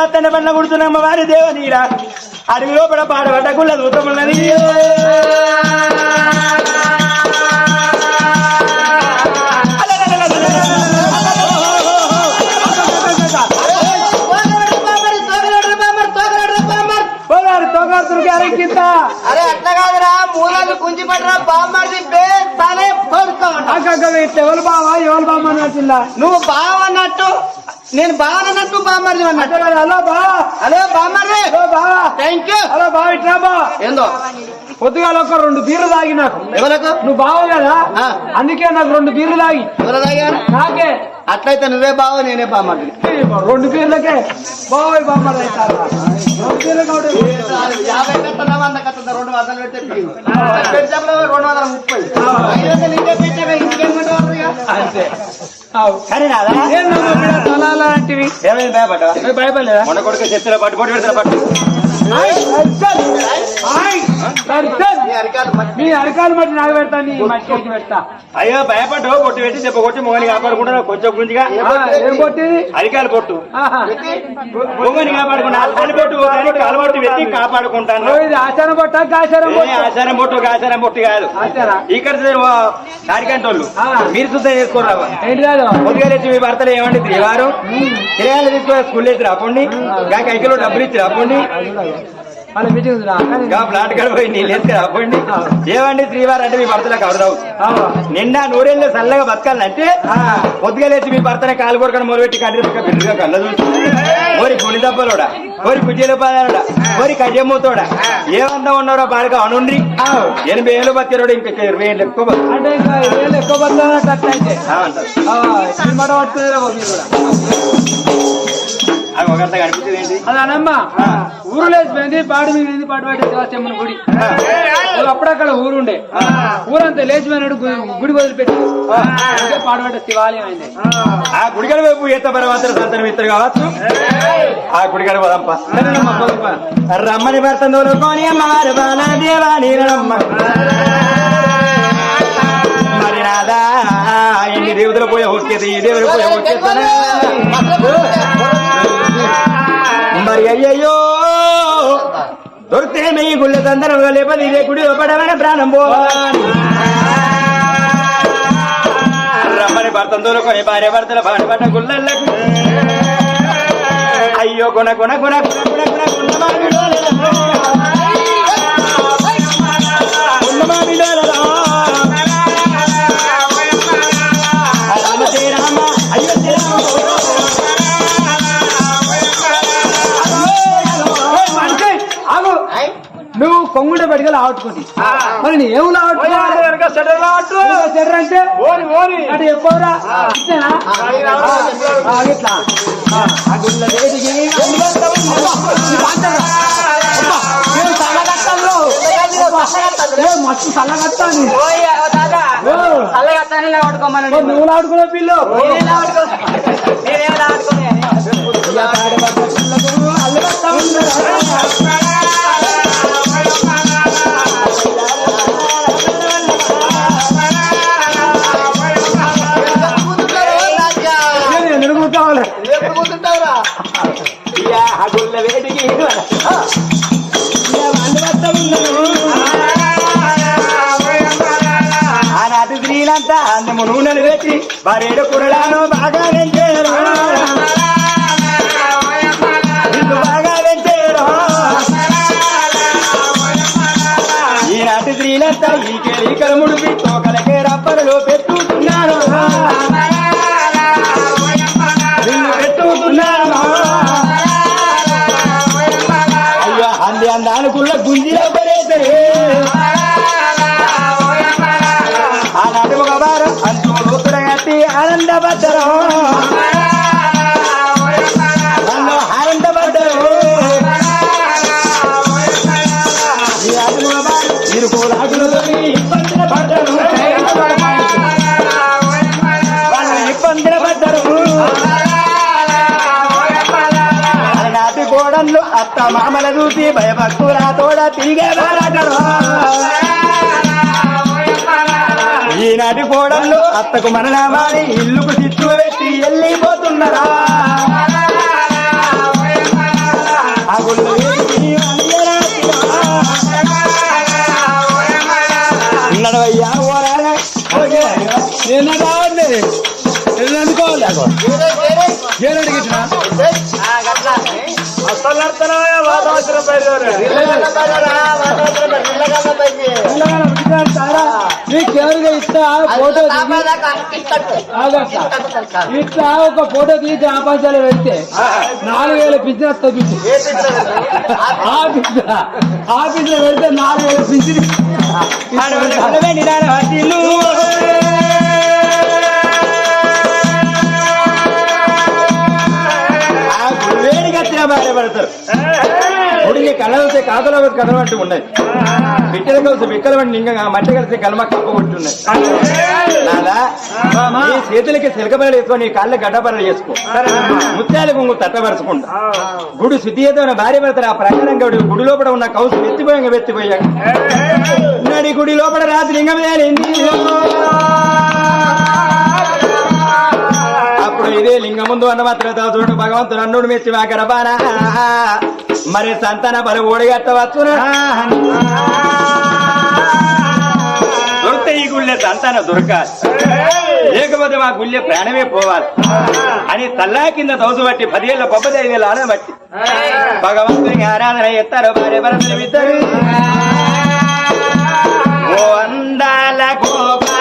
వస్తానే పళ్ళ కుడుతున్నామ్మ వారి దేవనీరా అడవి లోపల పాడబడ్డ గుళ్ళ దూతమున్నది అరే అట్లా కాదురా మూలాలు కుంచి పడరా బామ్మది బే తనే పడుకోమంట ఎవరు బావా ఎవరు బామ్మ అన్నట్టుందా నువ్వు బావన్నట్టు నేను బావనన్నట్టు బామ్మది అన్నట్టు హలో బా. హలో బామ్మది హలో బావా థ్యాంక్ యూ హలో బావ ఇట్లా బా. ఏందో? పొద్దుగాల ఒక రెండు బీర్లు తాగి నాకు. ఎవరకు నువ్వు బావ కదా. అందుకే నాకు రెండు బీర్లు తాగి. ఎవరు తాగారు? నాకే. అట్లయితే నువ్వే బావ నేనే బామ్మది రెండు బీర్లకే బాబాయ్ బామ్మ అవుతారా. రెండు బీర్లకు ఒకటి. యాభై కట్టదా వంద కట్టదా రెండు వందలు పెడితే రెండు వందల ముప్పై? అంతే. భయపడ్డా భయపడలేదా? మొన్న కొడుకు చెప్తున్నా పట్టు పట్టు పెడతా పట్టు అరికాలు. మీ అరకాలు మట్టి నాకు పెడతా నీ మట్టి పెడతా. అయ్యో భయపడ్డావు పొట్టు పెట్టి దెబ్బ కొట్టి మొగని కాపాడుకుంటున్నావు కొంచెం గుంజిగా. ఏం కొట్టింది అరికాయలు పొట్టు. మొగని కాపాడుకున్నా అల్లి పొట్టు కాలుబొట్టు పెట్టి కాపాడుకుంటాను. ఇది ఆచారం పట్ట ఆచారం ఆచారం. పొట్టు ఆచారం పొట్టు కాదు ఇక్కడ కారికంటోళ్ళు ఆ. మీరు శుద్ధం కాదు? పొద్దుగా మీ భర్తలు ఏమండి? త్రివారు తిరగాలి తీసుకొని స్కూల్ వేసి రాపండి. గా కైకిలో డబ్బులు ఇచ్చి రాపండి. వాళ్ళ మీటింగ్ ఉందిరా. కానీ గా ప్లాట్ కడ పోయి నీళ్ళు వేసి రాపండి ఏమండి శ్రీవారు అంటే మీ భర్తలకు అవరావు ఆవా. నిండా నూరేళ్ళు చల్లగా బతకాలంటే పొద్దుగా లేచి మీ భర్తనే కాలు కొడుకొని మొదలుపెట్టి కంటి పక్క బిడ్డగా కళ్ళ చూసి. ఓరి పులి దెబ్బలోడా? ఓరి కుజీల పాదాలోడా ఓరి కజమ్మతోడా ఏమంతా ఉన్నారో బాగా అనుండ్రి? ఎనభై ఏళ్ళు బతిరోడు ఇంకా ఇరవై ఏళ్ళు ఎక్కువ అంటే ఇంకా ఏళ్ళు ఎక్కువ ఆ, సినిమా మీరు కూడా. అది ఒకరితో కనిపించేది ఏంటి? అది అనమ్మా ఊరు లేచిపోయింది పాడు మిగిలింది పాటు పట్టే శివాచమ్మని గుడి. అప్పుడక్కడ ఊరుండే. ఊరంతా లేచిపోయినాడు గుడి వదిలిపెట్టి. పాడుపడ్డ శివాలయం అయింది. ఆ. గుడిగడ వైపు ఈత పరమాత్ర సంతానం ఇద్దరు కావచ్చు. ఆ గుడిగడ పోదాంపా. రమ్మని భర్తందోలు కోని అమ్మవారు బాల దేవా నీరమ్మ మరి నాదా ఇన్ని దేవతలు పోయే ఈ దేవుడు పోయే వచ్చేస్తానా మరి అయ్యయ్యో దొరికితే మీ గుళ్ళ తందరం లేపది ఇదే గుడి పడవన ప్రాణం పోవాలి రమ్మని భర్తందోలు కొని భార్య భర్తల బాడపడ్డ గుళ్ళకు అయ్యో కొన కొన కొన కొన కొన కొన కొన ఆడుకుంది మరి నీ ఏములు ఆడుకోవాలి చెడ్ర అంటే? అటు చెప్పవురా ఇట్లా. మస్తు చల్లగత్తాను నువ్వు ఆడుకునే పిల్లు? నేను పెట్టి భార్యడు కురడాను బాగా పెంచారు ఇల్లు బాగా పెంచారు ఈనాటి స్త్రీలంతా ఈ కేరీకలు ముడిపి తోకలకే రప్పలు పెట్టుకున్నారు నిన్ను పెట్టుకున్నారు అయ్యో అంది అందానుకున్న గుంజిలో పడేసే. ఆనాటి ఒక వారం అంచు ప్రగతి కట్టి ఆనందపడ్డరు నన్ను ఆనందపడ్డరు ఈ ఆటలు ఒక పడ్డరు. వాళ్ళు పడ్డరు. అలనాటి కోడళ్ళు అత్త మామల చూసి భయభక్తుల తోడ తిరిగే వాడటరు ఈనాటి కోడళ్ళు అత్తకు మనలామాని ఇల్లుకు చిచ్చు పెట్టి వెళ్ళిపోతున్నారా నడవయ్యా ఓరా ఏడు ఎవరిగా ఇస్తా? ఫోటో ఇట్లా ఒక ఫోటో తీసి ఆపాశాలు పెడితే నాలుగు వేల పింఛన్ వస్తుంది ఆఫీస్ ఆఫీస్లో పెడితే నాలుగు వేల పింఛన్ వేడిగా భార్య పడతారు ఉడికి కళ్ళతో కాకలో కథలు అంటూ ఉన్నాయి. బిడ్డల కలిసి బిక్కల వంటి ఇంకా మట్టి కలిసి కలమ కప్ప కొట్టున్నాయి నాదా ఈ చేతులకి సిలకబరలు వేసుకొని నీ కాళ్ళ గడ్డబరలు చేసుకో. ముత్యాల గుంగు తట్టబరుచుకుంటా గుడి శుద్ధియతమైన భార్య భర్తలు ఆ ప్రకారంగా గుడి- గుడి లోపల ఉన్న కౌసు వెత్తిపోయాక వెత్తిపోయాక నడి గుడి లోపల రాత్రి లింగం ముందు అన్న మాత్రం చూడు భగవంతుడు అన్నుడు మెచ్చి మా గర్భానా. మరి సంతాన బలు ఓడిగట్టవచ్చు దొరికితే ఈ గుళ్ళె సంతాన దొరకాలి. లేకపోతే మా గుళ్ళె ప్రాణమే పోవాలి. అని తల్లా కింద దోసు బట్టి పదివేల పబ్బది ఐదు వేల ఆడ బట్టి భగవంతుని ఆరాధన ఎత్తారు భార్య భరతులు ఇద్దరు ఓ అందాల గోపా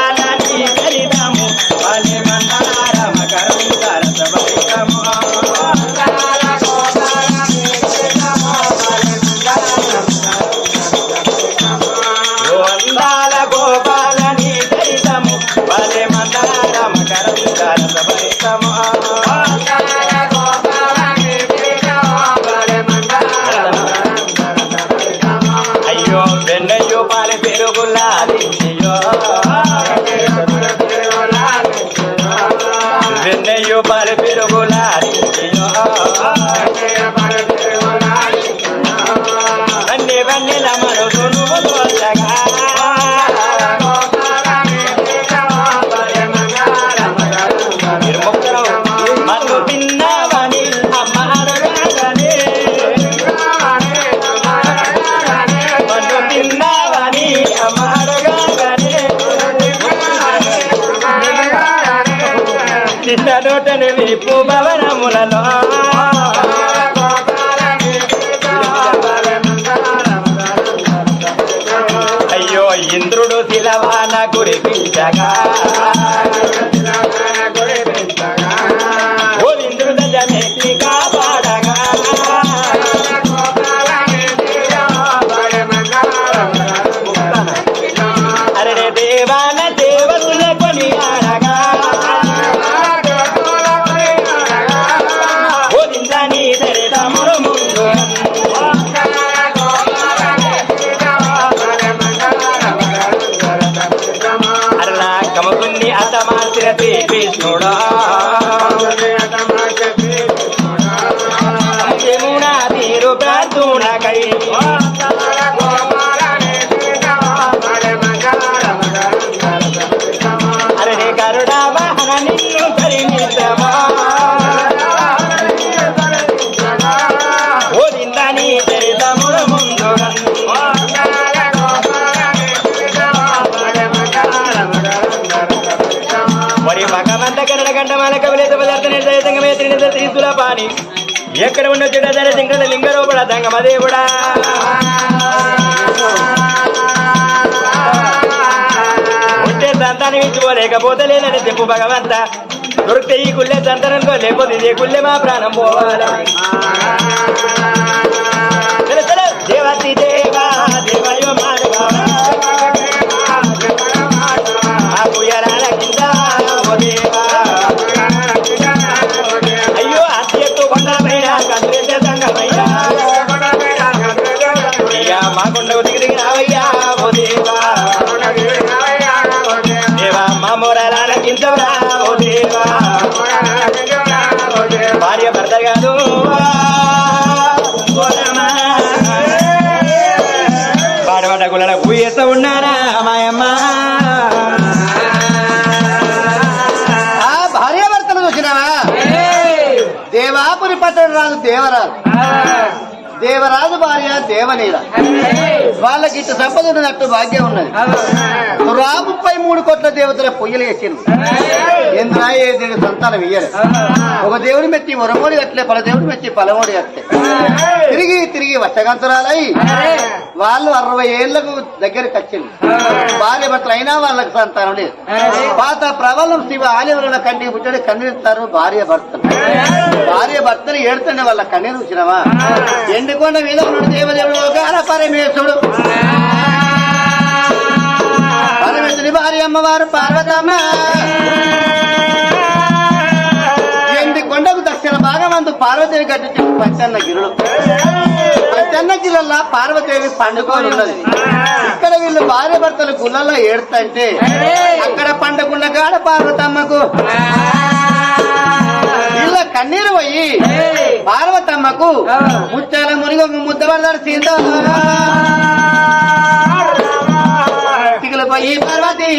చిన్న నోటను భవనములలో. అయ్యో ఇంద్రుడు శిలవాన కురిపించగా. అతమాసిన శ్రీకృష్ణుడా భగవంత కన్నడ గంట పదార్థ నిర్దయంగా త్రినిత త్రిశూల పాని. ఎక్కడ ఉన్న చెడ్డ శంకర లింగరూపడ దంగమదేవుడా ఉంటే సంతానం ఇచ్చుకోలేకపోతే లేదని చెప్పు భగవంత. దొరికితే ఈ గుళ్ళే సంతానం లేకపోతే ఇదే గుళ్ళే మా ప్రాణం పోవాలా. దేవతీ చలో. భార్య భర్త కాదు పాడబడ్డ గుళ్ళ ఊయేస్తా ఉన్నారా మాయమ్మ భార్య భర్తలు చూసినావా దేవాపురి పట్టణం రాదు దేవరాజు. దేవరాజు భార్య దేవనీల. వాళ్ళకి ఇటు సంపద ఉన్నట్టు భాగ్యం ఉన్నది. రా ముప్పై మూడు కోట్ల దేవతల పొయ్యలు వేసింది ఎందునా ఏ దేవుడు సంతానం ఇయ్యరు. ఒక దేవుడి మెచ్చి ఒరమోడి కట్టలే పల దేవుడి మెచ్చి పలమోడి కట్టలే. తిరిగి తిరిగి వచ్చగంతరాలై వాళ్ళు అరవై ఏళ్ళకు దగ్గరికి వచ్చింది భార్య భర్తలు అయినా వాళ్ళకి సంతానం లేదు. పాత ప్రబలం శివ ఆలయంలో కంటికి పుట్టడి కన్నీరుతారు భార్య భర్తలు. భార్య భర్తలు ఏడుతుండే వాళ్ళ కన్నీరు వచ్చినవా ఎండుకొండ మీద ఉన్నాడు దేవదేవుడు. ఒక పరమేశ్వరుడు. పరమేశ్వరి భార్య అమ్మవారు పార్వతమ్మ. ఎండి కొండకు దక్షిణ భాగమందు పార్వదేవి గడ్డి పంచన్న గిరుడు పంచన్న గిరల్లా పార్వదేవి పండుకొని ఉన్నది. ఇక్కడ వీళ్ళు భార్య భర్తలు గుళ్ళల్లో ఏడుతంటే అక్కడ పండుకున్న గాడ పార్వతమ్మకు. కన్నీరు పోయి పార్వతమ్మకు ముత్యాల మునిగి ఒక ముద్ద పడతాడు సీత పోయి పార్వతి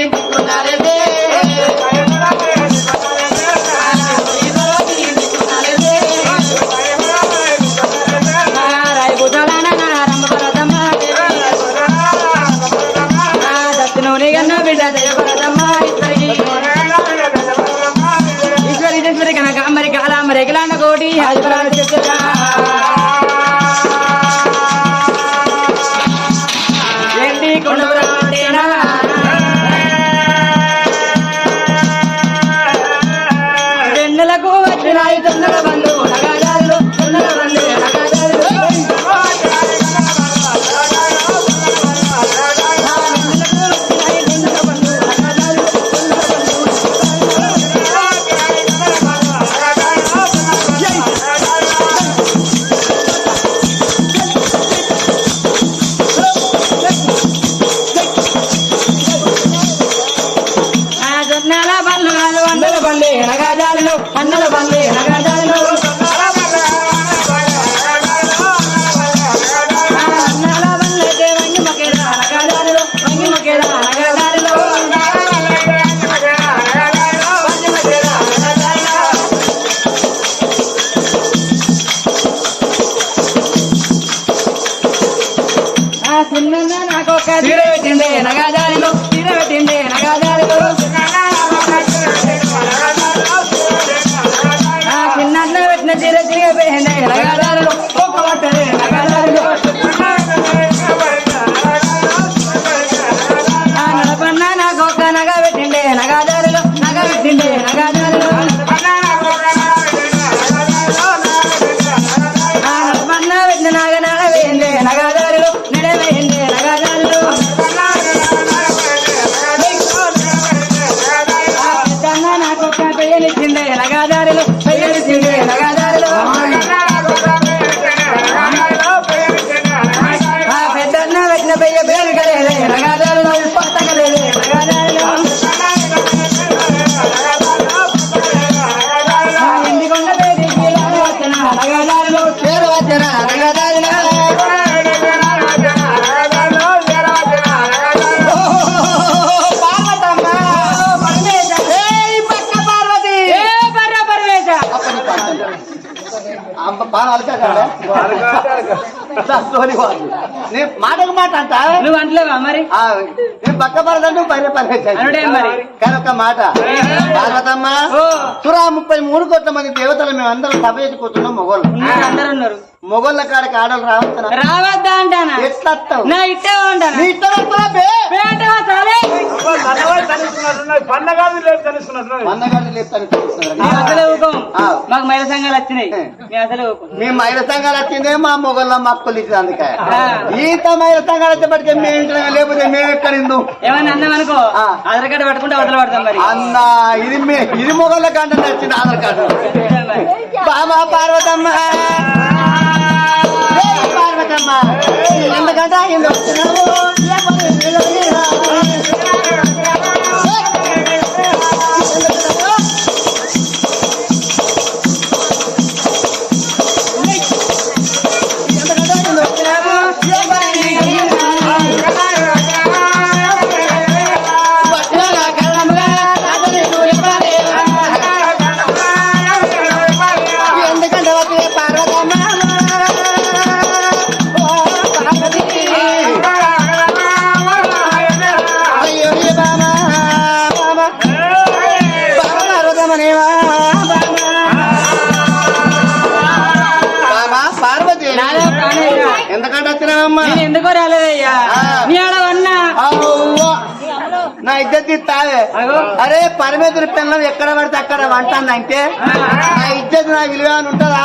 సోని. నీ మాటకు మాట అంట? నువ్వు అంటలేవా మరి? నేను పక్క పడదా నువ్వు పైన అనుడే మరి. కానీ ఒక మాట పార్వతమ్మ సురా ముప్పై మూడు కోట్ల మంది దేవతలు మేము అందరం సభ ఎత్తుకుతున్నాం మొగోళ్ళు. అందరు ఉన్నారు. మొగోళ్ళ కాడికి ఆడలు రావచ్చునా రావద్దా అంటానా? ఎట్లా? నా ఇట్టే ఉంటానా నీ ఆ. మాకు మహిళ సంఘాలు వచ్చినాయి. మేము మహిళ సంఘాలు వచ్చిందే మా మొగోళ్ళ మక్కులు ఇచ్చింది అందుకే. ఆ. ఈత మహిళ సంఘాలు వచ్చేప్పటికే మేము ఇంట్లో లేకపోతే మేము ఎక్కడ ఇందు ఏమన్నా అన్నాం అనుకో? ఆ. ఆధార్ కార్డు పట్టుకుంటే అవతల పడతాం మరి. అన్న ఇది మే- ఇది మొగోళ్ళ కంటే నచ్చింది ఆధార్ కార్డు. బాబా పార్వతమ్మ. పార్వతమ్మ. ఎందుకంటే తావే. అరే పరమేశ్వరి పిల్లలు ఎక్కడ పడితే అక్కడ అంటే? నా ఇద్దరు నా విలువ అని ఉంటుందా?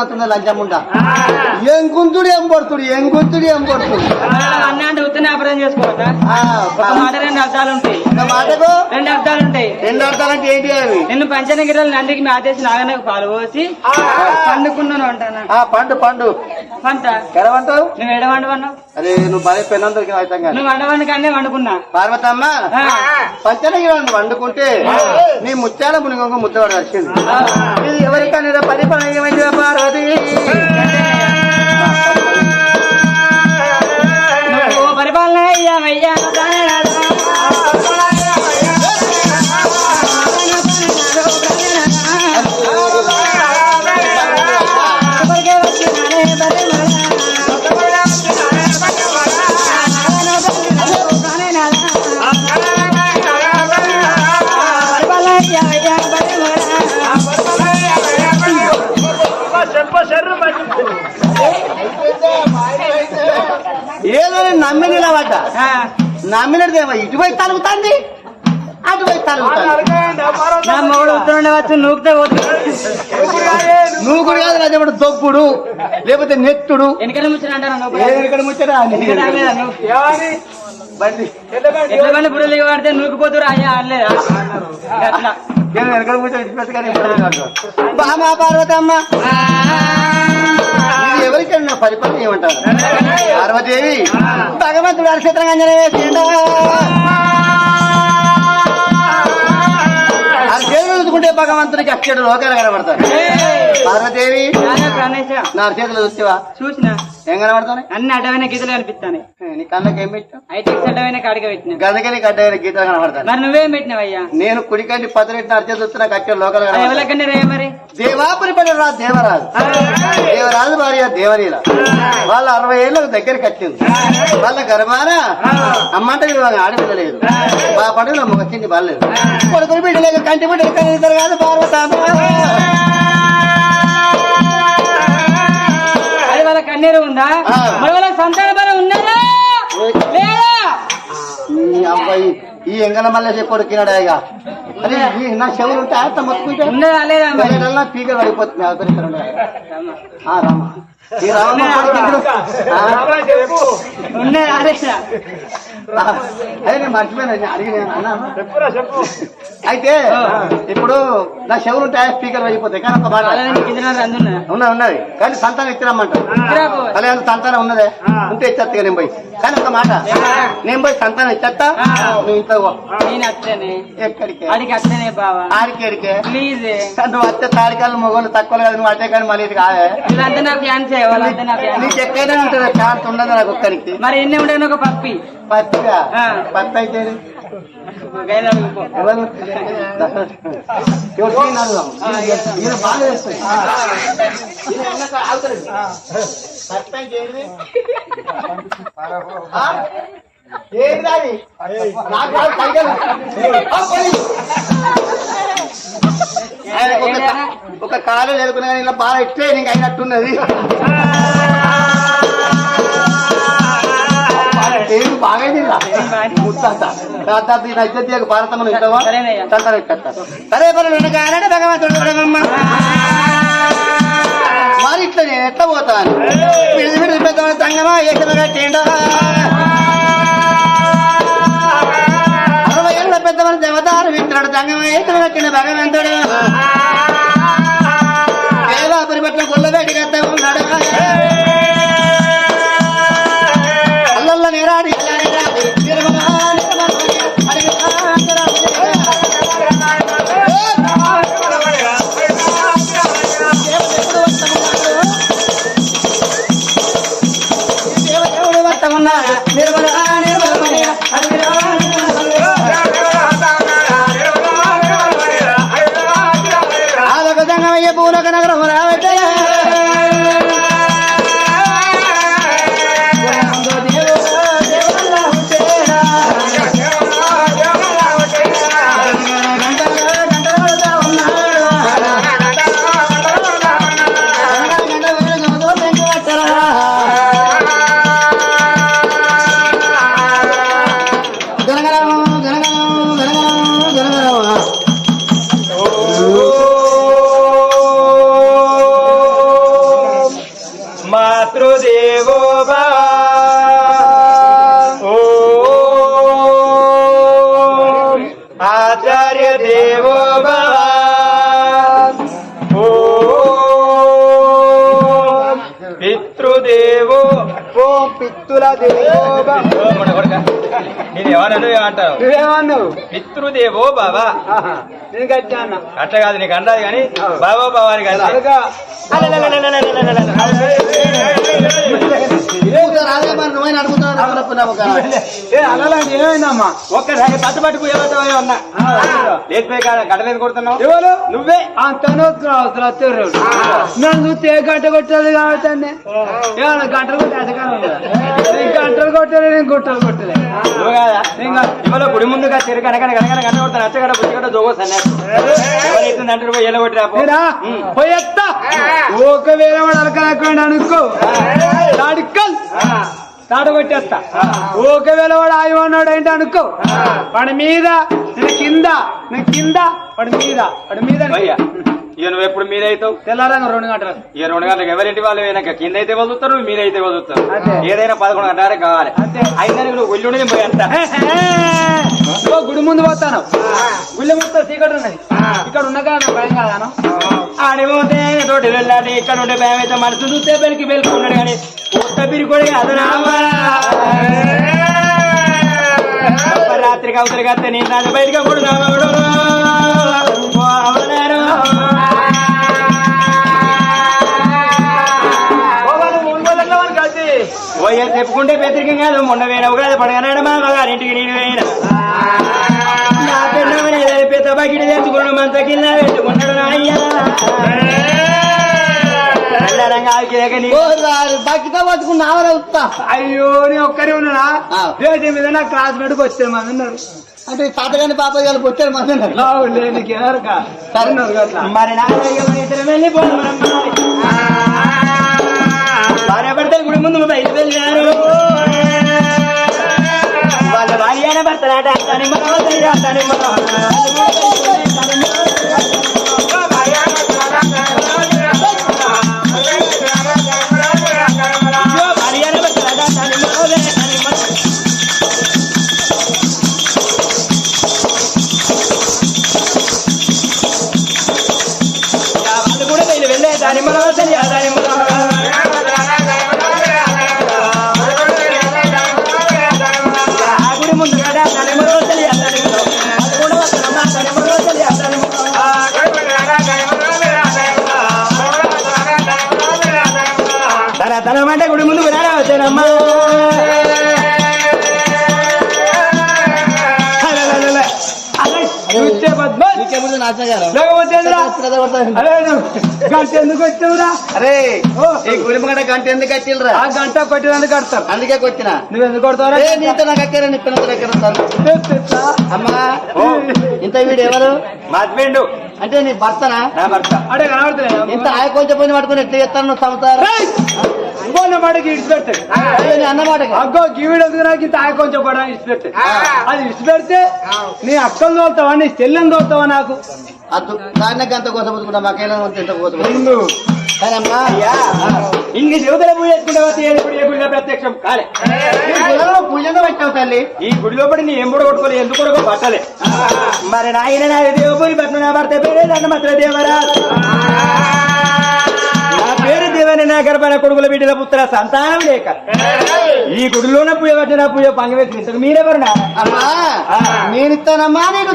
పొట్టిగా కుక్కకున్నట్టున్న లంచముండా ఏం గుంతుడు ఏం పడుతుడు ఏం గుంతుడు ఏం పడుతుడు? అన్న అంటే ఉత్తనే అపరం చేసుకోవద్దా ఆ, ఒక మాట రెండు అర్థాలు ఉంటాయి. ఒక మాటకు? రెండు అర్థాలు ఉంటాయి. రెండు అర్థాలంటే ఏంటి అవి నిన్ను పంచనగిరిలో నందికి మ్యాథేసి నాగనకు పాలు పోసి పండుకున్నాను అంటానా? ఆ పండు పండు. పంట. ఎడవంటావు నువ్వు ఎడవండవన్నావు అరే నువ్వు బాగా పెన్నం దొరికిన అవుతాం కానీ నువ్వు వండవని కానీ వండుకున్నా పార్వతమ్మ ఆ. పంచనగిరి వండుకుంటే నీ ముత్యాల మునిగొంగ ముద్దవాడు వచ్చింది ఇది ఎవరికైనా పది పని ఏమైంది పార్వతి? పరిపాలన అయ్యామయ్యా ఏదో నమ్మి నిలబడ్డ నమ్మినదేమో ఇటువైపు తలుగుతాంది అటువైపు తలుగుతాంది. మొగుడు ఉత్తరుండవచ్చు నూకితే పోతుంది. నువ్వు కూడా కాదు అదే దొప్పుడు లేకపోతే అంటారా ఏ ఇక్కడ ముచ్చట? అనలేదా నువ్వు? బండి. ఎట్ల బండి బుర్రలు పడితే నూకిపోతురు అయ్యా అనలేదా? బామా పార్వతమ్మ ఇది ఎవరికైనా పరిపతి ఏమంటారు? పార్వదేవి భగవంతుడు అరిక్షత్రంగా చూసుకుంటే భగవంతుడికి అక్షడు లోకాలు కనబడతారు పార్వదేవి నా అరిచేతులు చూస్తేవా? చూసిన. ఏం కనబడతాను అన్ని అడ్డమైన గీతలు కనిపిస్తాను నీ కళ్ళకి ఏం పెట్టావు? ఐటెక్స్ అడ్డమైన కాడిక పెట్టిన. గదకి నీకు అడ్డమైన గీతలు కనబడతాను మరి నువ్వేం పెట్టినావయ్యా? నేను కుడికంటి పదరెట్టిన అరిచేతులు చూస్తే నాకు అక్షడు లోకాలు మరి? దేవాపురి రా దేవరాజు. భార్య దేవలీల వాళ్ళ అరవై ఏళ్ళకు దగ్గరికి వచ్చింది వాళ్ళ గర్భాన అమ్మంట ఆడపిల్ల లేదు. మా పండుగలో వచ్చింది బాలేదు కొడుకులు బిడ్డలేక కంటి బిడ్డలు కలిగితారు కాదు అది వాళ్ళ కన్నీరు ఉందా. మరి వాళ్ళ సంతాన బలం ఉన్నదా? లేదా? ఈ అబ్బాయి ఈ ఎంగల మల్లె కొడుకినాడు ఇక అరే ఈ నా చెవులు ఉంటే ఆట మొత్తుకుంటే పీకలు ఆ రామ. ఈ అదే నేను మర్చిపోయాను అడిగిన అయితే ఇప్పుడు నా చెవులు ఉంటే స్పీకర్ అయిపోతాయి కానీ ఒక కింద రందున్నా ఉన్నది కానీ సంతానం ఇచ్చిరమ్మంటారు. అలా సంతానం ఉన్నదే. ఉంటే ఇచ్చేస్తా నేను పోయి. కానీ ఒక మాట. నేను పోయి సంతానం ఇచ్చేస్తా నువ్వు ఇంట్లో ఎక్కడికి? ఆడికేడికే ప్లీజ్. నువ్వు వచ్చే తాడికాలు మొగోళ్ళు తక్కువ కదా నువ్వు అట్టే కానీ మళ్ళీ కాదే. నీకు ఎక్కడైనా ఉంటుంది? ఛాన్స్ ఉండదు నాకు ఒక్కరికి మరి ఎన్ని ఉండేది ఒక పప్పి? పత్తిగా. పత్తి అయితే బాగా నాకు ఒక కాలు లేకున్నా కానీ ఇలా బాగా ఇట్టే నీకు అయినట్టున్నది. ఏమి బాగైంది ముత్తాత. తాత దీని అయితే భారతమ్మను ఇస్తావా? సరేనయ్యా. తంతలు ఇస్తా సరే ఆడండి భగవంతుడు చూడమ్మా మరి ఇట్లా నేను ఎట్లా పోతాను? పెద్ద కట్టిండా దేవదారు వింటాడు తంగమా ఏకమ కట్టిన భగవంతుడు ನಗರ ಹೊರ పిత్తుల దేవో భవ. నేను ఏమన్నా ఏమంటావు నువ్వేమన్నావు? పితృదేవో ఆహా, నేను అన్న అట్లా కాదు నీకు అంటాది కానీ బాబా అడుగుతున్నావు అనుకున్నావు కదా. ఏమైందమ్మా? ఒక్కసారి పట్టు పట్టుకు ఏమవుతావో ఉన్నా? గడ్డ మీద కొడుతున్నావు. ఎవరు? నువ్వే? అంతను నన్ను చూస్తే గంట కొట్టాలి కాబట్టి ఏమన్నా గంటలు కొట్టి అసకాలం గంటలు కొట్టాలి నేను గుట్టలు కొట్టలే. నువ్వు కాదా? ఇవాళ గుడి ముందుగా తిరిగి కనకన కనకన కన్న కొడతాను. అచ్చగడ బుచ్చిగడ జోగో సన్యాసి ఎవరైతుంది అంటారు పోయి ఎలా కొట్టి రాపో నేనా పోయేత్తా ఒకవేళ వాడు అలకలేకుండా అనుకో తాడుకల్ తాడు కొట్టేస్తా. ఒకవేళ వాడు ఆయమన్నాడు ఏంటి అనుకో వాడి మీద కింద కింద వాడి మీద వాడి మీద ఇక నువ్వు ఎప్పుడు మీరైతావు తెల్లారంగా రెండు గంటలు ఇక రెండు గంటలకు ఎవరింటి వాళ్ళు వెనక కింద అయితే వదులుతారు మీరైతే వదులుతారు. ఏదైనా పదకొండు గంటల కావాలి. అయినా నువ్వు ఒళ్ళుండి పోయి అంత. గుడి ముందు పోతాను. గుళ్ళ మొత్తం చీకటి ఉన్నది. ఇక్కడ ఉన్న భయం కాదాను. ఆడిపోతే తోటి వెళ్ళాలి ఇక్కడ ఉండే భయం అయితే మనసు చూస్తే బెలికి బెలుకున్నాడు కానీ కొత్త పిరికొడి కాదు రాత్రికి అవతలి కత్తే నేను దాన్ని బయటకు కూడా పోయే చెప్పుకుంటే బెదిరికం కాదు మొన్న వేయనవు కాదు పడగనాడు మా మగారింటికి నేను వేయను నా పిల్లమని పెద్ద బకిడి తెచ్చుకున్నాడు మంచ కింద పెట్టుకున్నాడు నీ ఉత్తా అయ్యో నేను ఒక్కరే ఉన్నానా ఆ. దేశం మీద నా క్లాస్ మేడకు వచ్చే మంది ఉన్నారు అంటే తాతగాని పాప గారు వచ్చారు మంది ఉన్నారు. మరి నా మరి. భార్య భర్తలు గుడి ముందు బయట వెళ్ళారు వాళ్ళ భార్య అయిన భర్తలాట తని మనం తని మనం భార్య అయిన భర్తలాట తని మనం తని మనం గంట ఎందుకు వచ్చావురా అరే. ఈ గంట ఎందుకు కట్టిల్రా? ఆ గంట కొట్టినందుకు కడతారు. అందుకే కొట్టిన. నువ్వు ఎందుకు నీతో నాకు అక్కరే తెస్తా. అమ్మా ఇంత వీడు ఎవరు? మా హస్బెండ్. అంటే నీ భర్తనా? నా భర్త. కనబడతలేదు? ఇంత ఆయ కొంచెం పోయి పట్టుకుని ఎట్లా చేస్తాను నువ్వు అన్నమాట అగ్గో గీవిడ ఎందుకు నాకు ఇంత ఆయ కొంచెం కూడా ఇడిచిపెట్టాడు అది ఇడిచిపెడితే నీ అక్కలు తోలుతావా నీ చెల్లెని తోలుతావా నాకు? అద్దు దాన్ని గంట కోసపోతున్నా మాకేలా ఎంత కోసపోతుంది ఇంక జీవితంలో పూజ చేసుకుంటే పోతే ఏ గుడి ఏ గుడిలో ప్రత్యక్షం? కాలే. గుడిలో పూజలో పెట్టావు తల్లి. ఈ గుడిలో పడి నీ ఎంబుడు కొట్టుకోలే ఎందుకు పట్టలే మరి నాయన నా దేవపోయి పట్టు నా భర్త పేరే దండమత్ర దేవరా దేవని నా గర్భన కొడుకుల బిడ్డల పుత్ర సంతానం లేక. ఈ గుడిలోన పూజ పట్టిన పూజ పంగవేసి మీరెవరు నేను ఇస్తానమ్మా నీకు